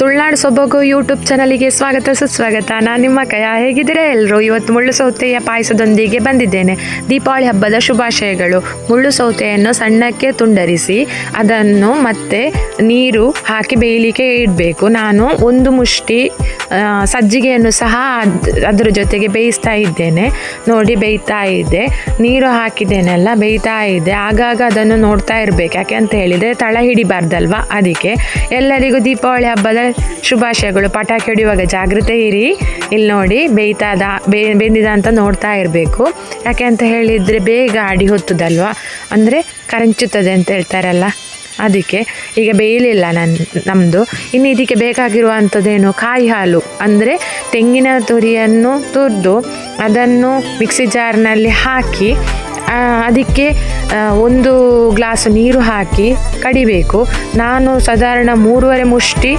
ತುಳುನಾಡು ಸೊಬಗು ಯೂಟ್ಯೂಬ್ ಚಾನಲಿಗೆ ಸ್ವಾಗತ, ಸುಸ್ವಾಗತ. ನಾನು ನಿಮ್ಮ ಕಯ. ಹೇಗಿದ್ದೀರಾ ಎಲ್ಲರೂ ಇವತ್ತು ಮುಳ್ಳು ಸೌತೆಯ ಪಾಯಸದೊಂದಿಗೆ ಬಂದಿದ್ದೇನೆ. ದೀಪಾವಳಿ ಹಬ್ಬದ ಶುಭಾಶಯಗಳು. ಮುಳ್ಳು ಸೌತೆಯನ್ನು ಸಣ್ಣಕ್ಕೆ ತುಂಡರಿಸಿ, ಅದನ್ನು ಮತ್ತೆ ನೀರು ಹಾಕಿ ಬೇಯಲಿಕ್ಕೆ ಇಡಬೇಕು. ನಾನು ಒಂದು ಮುಷ್ಟಿ ಸಜ್ಜಿಗೆಯನ್ನು ಸಹ ಅದರ ಅದ್ರ ಜೊತೆಗೆ ಬೇಯಿಸ್ತಾ ಇದ್ದೇನೆ. ನೋಡಿ, ಬೇಯ್ತಾ ಇದೆ. ನೀರು ಹಾಕಿದ್ದೇನೆಲ್ಲ ಬೇಯ್ತಾ ಇದೆ. ಆಗಾಗ ಅದನ್ನು ನೋಡ್ತಾ ಇರಬೇಕು. ಯಾಕೆ ಅಂತ ಹೇಳಿದರೆ, ತಳ ಹಿಡಿಬಾರ್ದಲ್ವಾ? ಅದಕ್ಕೆ ಎಲ್ಲರಿಗೂ ದೀಪಾವಳಿ ಹಬ್ಬದ ಶುಭಾಶಯಗಳು. ಪಟಾಕಿ ಹೊಡೆಯುವಾಗ ಜಾಗ್ರತೆ ಇರಿ. ಇಲ್ಲಿ ನೋಡಿ, ಬೇಯ್ತಾದ, ಬೇ, ಬೆಂದಿದ ಅಂತ ನೋಡ್ತಾ ಇರಬೇಕು. ಯಾಕೆ ಅಂತ ಹೇಳಿದರೆ ಬೇಗ ಅಡಿ ಹೊತ್ತದಲ್ವ? ಅಂದರೆ ಕರಂಚುತ್ತದೆ ಅಂತ ಹೇಳ್ತಾರಲ್ಲ. ಅದಕ್ಕೆ ಈಗ ಬೇಯಲಿಲ್ಲ ನನ್ನ ನಮ್ಮದು ಇನ್ನು ಇದಕ್ಕೆ ಬೇಕಾಗಿರುವಂಥದ್ದೇನು? ಕಾಯಿ ಹಾಲು ಅಂದರೆ ತೆಂಗಿನ ತುರಿಯನ್ನು ತುರಿದು ಅದನ್ನು ಮಿಕ್ಸಿ ಜಾರ್ನಲ್ಲಿ ಹಾಕಿ ಅದಕ್ಕೆ ಒಂದು ಗ್ಲಾಸ್ ನೀರು ಹಾಕಿ ಕಡಿಬೇಕು. ನಾನು ಸಾಧಾರಣ ಮೂರುವರೆ ಮುಷ್ಟಿ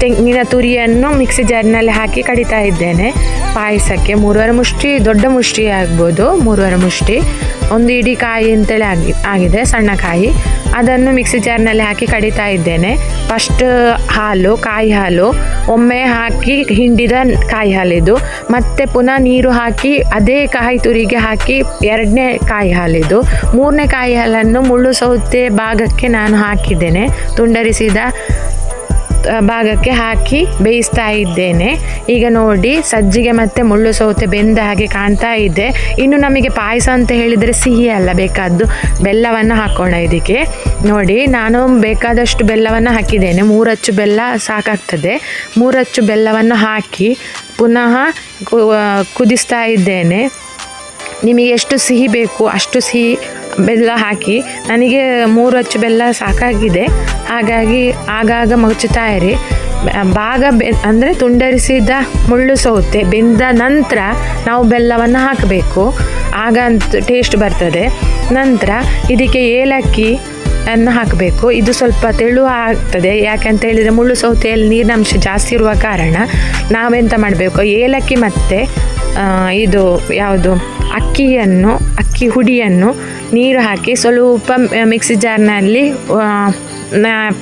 ತೆಂಗಿನ ತುರಿಯನ್ನು ಮಿಕ್ಸಿ ಜಾರ್ನಲ್ಲಿ ಹಾಕಿ ಕಡಿತಾ ಇದ್ದೇನೆ. ಪಾಯಸಕ್ಕೆ ಮೂರುವರೆ ಮುಷ್ಟಿ, ದೊಡ್ಡ ಮುಷ್ಟಿ ಆಗ್ಬೋದು, ಮೂರುವರೆ ಮುಷ್ಟಿ. ಒಂದು ಇಡೀ ಕಾಯಿ ಅಂತೇಳಿ ಆಗಿ, ಆಗಿದೆ, ಸಣ್ಣ ಕಾಯಿ. ಅದನ್ನು ಮಿಕ್ಸಿ ಜಾರ್ನಲ್ಲಿ ಹಾಕಿ ಕಡಿತಾ ಇದ್ದೇನೆ. ಫಸ್ಟ್ ಹಾಲು, ಕಾಯಿ ಹಾಲು, ಒಮ್ಮೆ ಹಾಕಿ ಹಿಂಡಿದ ಕಾಯಿ ಹಾಲಿದು ಮತ್ತೆ ಪುನಃ ನೀರು ಹಾಕಿ, ಅದೇ ಕಾಯಿ ತುರಿಗೆ ಹಾಕಿ ಎರಡನೇ ಕಾಯಿ ಹಾಲಿದು ಮೂರನೇ ಕಾಯಿ ಹಾಲನ್ನು ಮುಳ್ಳು ಸೌತೆ ಭಾಗಕ್ಕೆ ನಾನು ಹಾಕಿದ್ದೇನೆ. ತುಂಡರಿಸಿದ ಭಾಗಕ್ಕೆ ಹಾಕಿ ಬೇಯಿಸ್ತಾ ಇದ್ದೇನೆ. ಈಗ ನೋಡಿ, ಸಜ್ಜಿಗೆ ಮತ್ತೆ ಮುಳ್ಳು ಸೌತೆ ಬೆಂದ ಹಾಗೆ ಕಾಣ್ತಾ ಇದೆ. ಇನ್ನು ನಮಗೆ ಪಾಯಸ ಅಂತ ಹೇಳಿದರೆ ಸಿಹಿ ಅಲ್ಲ, ಬೇಕಾದ್ದು ಬೆಲ್ಲವನ್ನು ಹಾಕೋಣ ಇದಕ್ಕೆ. ನೋಡಿ, ನಾನು ಬೇಕಾದಷ್ಟು ಬೆಲ್ಲವನ್ನು ಹಾಕಿದ್ದೇನೆ. ಮೂರಚ್ಚು ಬೆಲ್ಲ ಸಾಕಾಗ್ತದೆ. ಮೂರಚ್ಚು ಬೆಲ್ಲವನ್ನು ಹಾಕಿ ಪುನಃ ಕುದಿಸ್ತಾ ಇದ್ದೇನೆ. ನಿಮಗೆ ಎಷ್ಟು ಸಿಹಿ ಬೇಕು, ಅಷ್ಟು ಸಿಹಿ ಬೆಲ್ಲ ಹಾಕಿ ನನಗೆ ಮೂರು ಅಚ್ಚು ಬೆಲ್ಲ ಸಾಕಾಗಿದೆ. ಹಾಗಾಗಿ ಆಗಾಗ ಮುಚ್ಚುತ್ತಾ ಇರಿ ಭಾಗ ಬೆ, ಅಂದರೆ ತುಂಡರಿಸಿದ ಮುಳ್ಳು ಸೌತೆ ಬೆಂದ ನಂತರ ನಾವು ಬೆಲ್ಲವನ್ನು ಹಾಕಬೇಕು. ಆಗ ಟೇಸ್ಟ್ ಬರ್ತದೆ. ನಂತರ ಇದಕ್ಕೆ ಏಲಕ್ಕಿ ಅನ್ನು ಹಾಕಬೇಕು. ಇದು ಸ್ವಲ್ಪ ತೆಳು ಆಗ್ತದೆ. ಯಾಕೆಂತ ಹೇಳಿದರೆ ಮುಳ್ಳು ಸೌತೆಯಲ್ಲಿ ನೀರಿನಂಶ ಜಾಸ್ತಿ ಇರುವ ಕಾರಣ ನಾವೆಂತ ಮಾಡಬೇಕು? ಏಲಕ್ಕಿ ಮತ್ತು ಇದು ಯಾವುದು? ಅಕ್ಕಿಯನ್ನು, ಅಕ್ಕಿ ಹುಡಿಯನ್ನು ನೀರು ಹಾಕಿ ಸ್ವಲ್ಪ ಮಿಕ್ಸಿ ಜಾರ್ನಲ್ಲಿ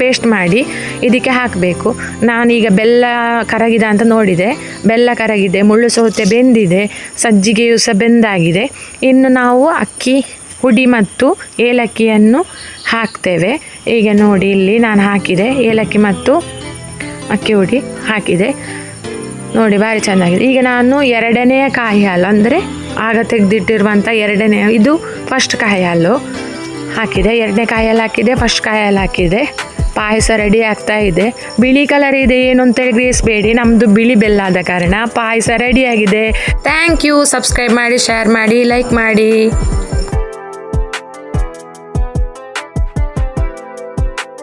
ಪೇಸ್ಟ್ ಮಾಡಿ ಇದಕ್ಕೆ ಹಾಕಬೇಕು. ನಾನೀಗ ಬೆಲ್ಲ ಕರಗಿದ ಅಂತ ನೋಡಿದೆ. ಬೆಲ್ಲ ಕರಗಿದೆ, ಮುಳ್ಳು ಸೌತೆ ಬೆಂದಿದೆ, ಸಜ್ಜಿಗೆಯು ಸಹ ಬೆಂದಾಗಿದೆ. ಇನ್ನು ನಾವು ಅಕ್ಕಿ, ಹುಡಿ ಮತ್ತು ಏಲಕ್ಕಿಯನ್ನು ಹಾಕ್ತೇವೆ. ಈಗ ನೋಡಿ, ಇಲ್ಲಿ ನಾನು ಹಾಕಿದೆ. ಏಲಕ್ಕಿ ಮತ್ತು ಅಕ್ಕಿ, ಹುಡಿ ಹಾಕಿದೆ. ನೋಡಿ, ಭಾರಿ ಚೆನ್ನಾಗಿದೆ. ಈಗ ನಾನು ಎರಡನೆಯ ಕಾಯಿ ಹಾಲು, ಅಂದರೆ ಆಗ ತೆಗೆದಿಟ್ಟಿರುವಂಥ ಎರಡನೇ, ಇದು ಫಸ್ಟ್ ಕಾಯಿ ಹಾಕಿದೆ. ಎರಡನೇ ಕಾಯಲ್ಲಿ ಹಾಕಿದೆ ಫಸ್ಟ್ ಕಾಯಲ್ಲಿ ಹಾಕಿದೆ. ಪಾಯಸ ರೆಡಿ ಆಗ್ತಾ ಇದೆ. ಬಿಳಿ ಕಲರ್ ಇದೆ ಏನು ಅಂತೇಳಿ ಗ್ರೇಸ್ಬೇಡಿ ನಮ್ಮದು ಬಿಳಿ ಬೆಲ್ಲ ಆದ ಕಾರಣ ಪಾಯಸ ರೆಡಿಯಾಗಿದೆ ಥ್ಯಾಂಕ್ ಯು ಸಬ್ಸ್ಕ್ರೈಬ್ ಮಾಡಿ ಶೇರ್ ಮಾಡಿ ಲೈಕ್ ಮಾಡಿ.